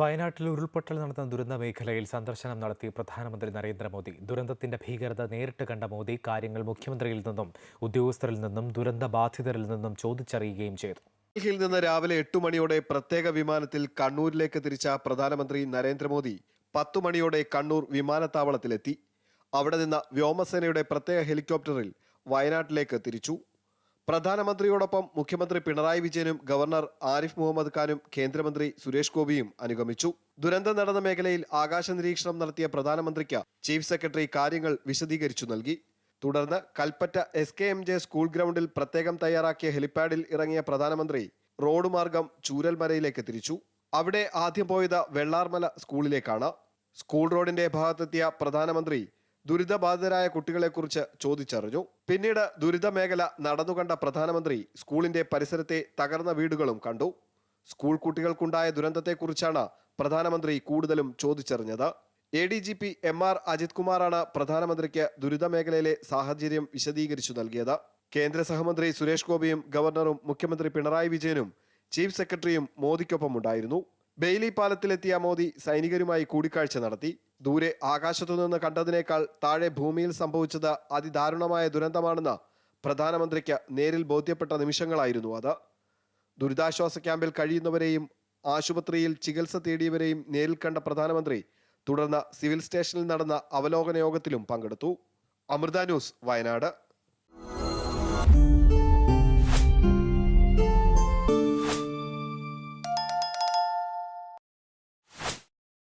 വയനാട്ടിൽ ഉരുൾപൊട്ടൽ നടന്ന ദുരന്ത മേഖലയിൽ സന്ദർശനം നടത്തി പ്രധാനമന്ത്രി നരേന്ദ്രമോദി. ദുരന്തത്തിന്റെ ഭീകരത നേരിട്ട് കണ്ട മോദി കാര്യങ്ങൾ മുഖ്യമന്ത്രിയിൽ നിന്നും ഉദ്യോഗസ്ഥരിൽ നിന്നും ദുരന്ത ബാധിതരിൽ നിന്നും ചോദിച്ചറിയുകയും ചെയ്തു. ഡൽഹിയിൽ നിന്ന് രാവിലെ എട്ടു മണിയോടെ പ്രത്യേക വിമാനത്തിൽ കണ്ണൂരിലേക്ക് തിരിച്ച പ്രധാനമന്ത്രി നരേന്ദ്രമോദി പത്തു മണിയോടെ കണ്ണൂർ വിമാനത്താവളത്തിലെത്തി. അവിടെ നിന്ന് വ്യോമസേനയുടെ പ്രത്യേക ഹെലികോപ്റ്ററിൽ വയനാട്ടിലേക്ക് തിരിച്ചു. പ്രധാനമന്ത്രിയോടൊപ്പം മുഖ്യമന്ത്രി പിണറായി വിജയനും ഗവർണർ ആരിഫ് മുഹമ്മദ് ഖാനും കേന്ദ്രമന്ത്രി സുരേഷ് ഗോപിയും അനുഗമിച്ചു. ദുരന്തം നടന്ന മേഖലയിൽ ആകാശ നിരീക്ഷണം നടത്തിയ പ്രധാനമന്ത്രിക്ക് ചീഫ് സെക്രട്ടറി കാര്യങ്ങൾ വിശദീകരിച്ചു നൽകി. തുടർന്ന് Kalpetta S K M J school ഗ്രൗണ്ടിൽ പ്രത്യേകം തയ്യാറാക്കിയ ഹെലിപ്പാഡിൽ ഇറങ്ങിയ പ്രധാനമന്ത്രി റോഡ് മാർഗം ചൂരൽമലയിലേക്ക് തിരിച്ചു. അവിടെ ആദ്യം പോയത് വെള്ളാർമല സ്കൂളിലേക്കാണ്. സ്കൂൾ റോഡിന്റെ ഭാഗത്തെത്തിയ പ്രധാനമന്ത്രി ദുരിതബാധിതരായ കുട്ടികളെക്കുറിച്ച് ചോദിച്ചറിഞ്ഞു. പിന്നീട് ദുരിത മേഖല നടന്നുകണ്ട പ്രധാനമന്ത്രി സ്കൂളിന്റെ പരിസരത്തെ തകർന്ന വീടുകളും കണ്ടു. സ്കൂൾ കുട്ടികൾക്കുണ്ടായ ദുരന്തത്തെക്കുറിച്ചാണ് പ്രധാനമന്ത്രി കൂടുതലും ചോദിച്ചറിഞ്ഞത്. A D G P M R Ajith കുമാറാണ് പ്രധാനമന്ത്രിക്ക് ദുരിത മേഖലയിലെ സാഹചര്യം വിശദീകരിച്ചു നൽകിയത്. കേന്ദ്ര സഹമന്ത്രി സുരേഷ് ഗോപിയും ഗവർണറും മുഖ്യമന്ത്രി പിണറായി വിജയനും ചീഫ് സെക്രട്ടറിയും മോദിക്കൊപ്പം ഉണ്ടായിരുന്നു ബെയിലി പാലത്തിലെത്തിയ മോദി സൈനികരുമായി കൂടിക്കാഴ്ച നടത്തി. ദൂരെ ആകാശത്തു നിന്ന് കണ്ടതിനേക്കാൾ താഴെ ഭൂമിയിൽ സംഭവിച്ചത് അതിദാരുണമായ ദുരന്തമാണെന്ന് പ്രധാനമന്ത്രിക്ക് നേരിൽ ബോധ്യപ്പെട്ട നിമിഷങ്ങളായിരുന്നു അത്. ദുരിതാശ്വാസ ക്യാമ്പിൽ കഴിയുന്നവരെയും ആശുപത്രിയിൽ ചികിത്സ തേടിയവരെയും നേരിൽ കണ്ട പ്രധാനമന്ത്രി തുടർന്ന് സിവിൽ സ്റ്റേഷനിൽ നടന്ന അവലോകന യോഗത്തിലും പങ്കെടുത്തു. അമൃത ന്യൂസ് വയനാട്.